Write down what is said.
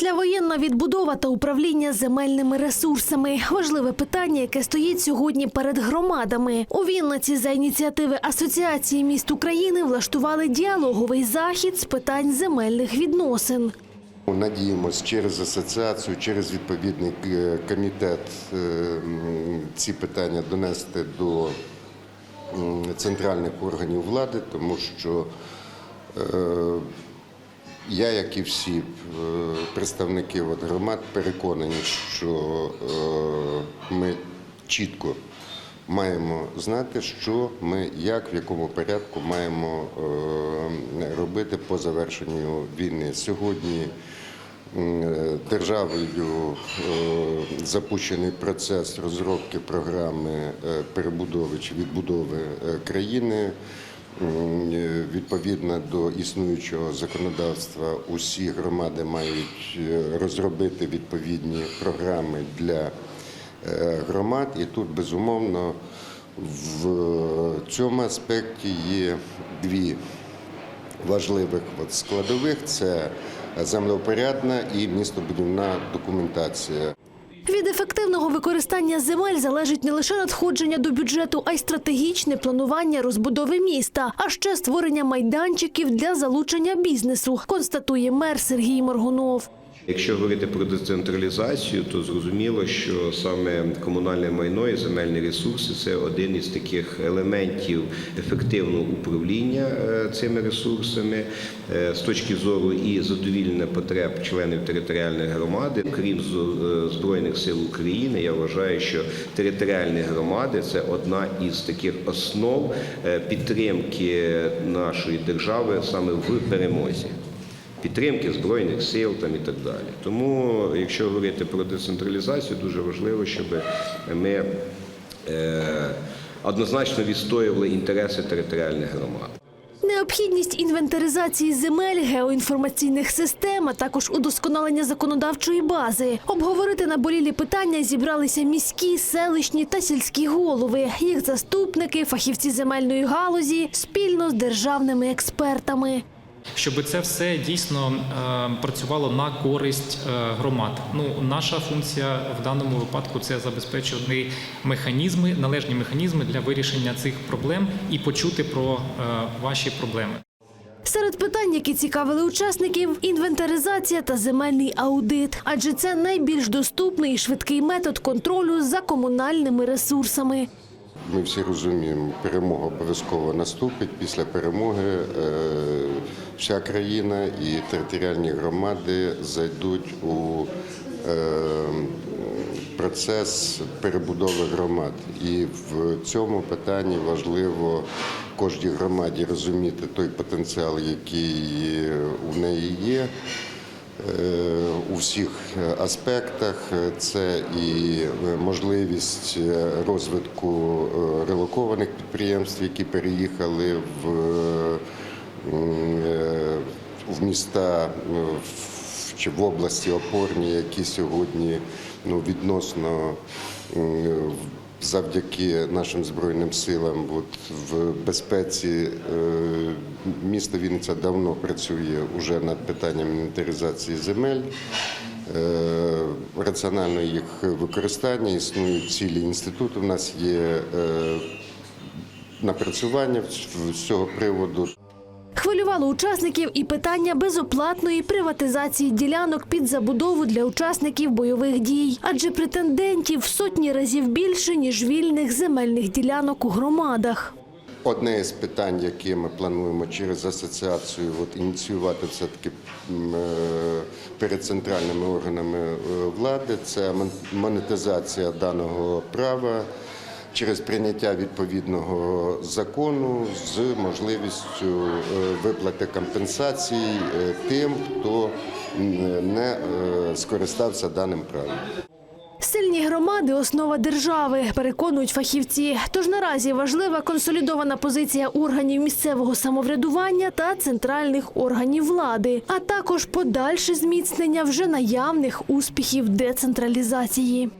Післявоєнна відбудова та управління земельними ресурсами важливе питання, яке стоїть сьогодні перед громадами. У Вінниці за ініціативи Асоціації міст України влаштували діалоговий захід з питань земельних відносин. Надіємось через асоціацію, через відповідний е, комітет е, ці питання донести до центральних органів влади, тому що е, я, як і всі е, представники громад, переконані, що е, ми чітко маємо знати, що ми як в якому порядку маємо е, робити по завершенню війни. Сьогодні державою запущений процес розробки програми перебудови чи відбудови країни. Е, Відповідно до існуючого законодавства, усі громади мають е, розробити відповідні програми для е, громад, і тут безумовно в цьому аспекті є дві важливих складових: це землеупорядна і містобудівна документація. Від ефективного використання земель залежить не лише надходження до бюджету, а й стратегічне планування розбудови міста, а ще створення майданчиків для залучення бізнесу, констатує мер Сергій Моргунов. Якщо говорити про децентралізацію, то зрозуміло, що саме комунальне майно і земельні ресурси це один із таких елементів ефективного управління е, цими ресурсами е, з точки зору і задовільнення потреб членів територіальної громади. Крім е, збройних сил України, я вважаю, що територіальні громади це одна із таких основ підтримки нашої держави саме в перемозі підтримки збройних сил там і так далі. Тому, якщо говорити про децентралізацію, дуже важливо, щоб ми е, однозначно відстоювали інтереси територіальних громад. Необхідність інвентаризації земель, геоінформаційних систем, а також удосконалення законодавчої бази. Обговорити наболілі питання зібралися міські, селищні та сільські голови, їх заступники, фахівці земельної галузі спільно з державними експертами. Щоб це все дійсно е, працювало на користь е, громад. Ну, наша функція в даному випадку це забезпечувати механізми, належні механізми для вирішення цих проблем і почути про е, ваші проблеми. Серед питань, які цікавили учасників, інвентаризація та земельний аудит, адже це найбільш доступний і швидкий метод контролю за комунальними ресурсами. Ми всі розуміємо, перемога обов'язково наступить. Після перемоги е, вся країна і територіальні громади зайдуть у е, процес перебудови громад. І в цьому питанні важливо кожній громаді розуміти той потенціал, який у неї є. Е, у всіх аспектах. Це і можливість розвитку е, релокованих підприємств, які переїхали в, е, в міста е, чи в області опорні, які сьогодні ну, відносно завдяки нашим збройним силам от, в безпеці е, місто Вінниця давно працює уже над питанням інвентаризації земель. е, Раціонального їх використання існують цілі інститути. У нас є е, напрацювання з цього приводу. Хвилювало учасників і питання безоплатної приватизації ділянок під забудову для учасників бойових дій, адже претендентів в сотні разів більше ніж вільних земельних ділянок у громадах. Одне із питань, яке ми плануємо через асоціацію от, ініціювати все таки е, перед центральними органами е, влади, це мон- монетизація даного права через прийняття відповідного закону з можливістю е, виплати компенсацій е, тим, хто не е, скористався даним правом. Сильні громади основа держави, переконують фахівці. Тож наразі важлива консолідована позиція органів місцевого самоврядування та центральних органів влади, а також подальше зміцнення вже наявних успіхів децентралізації.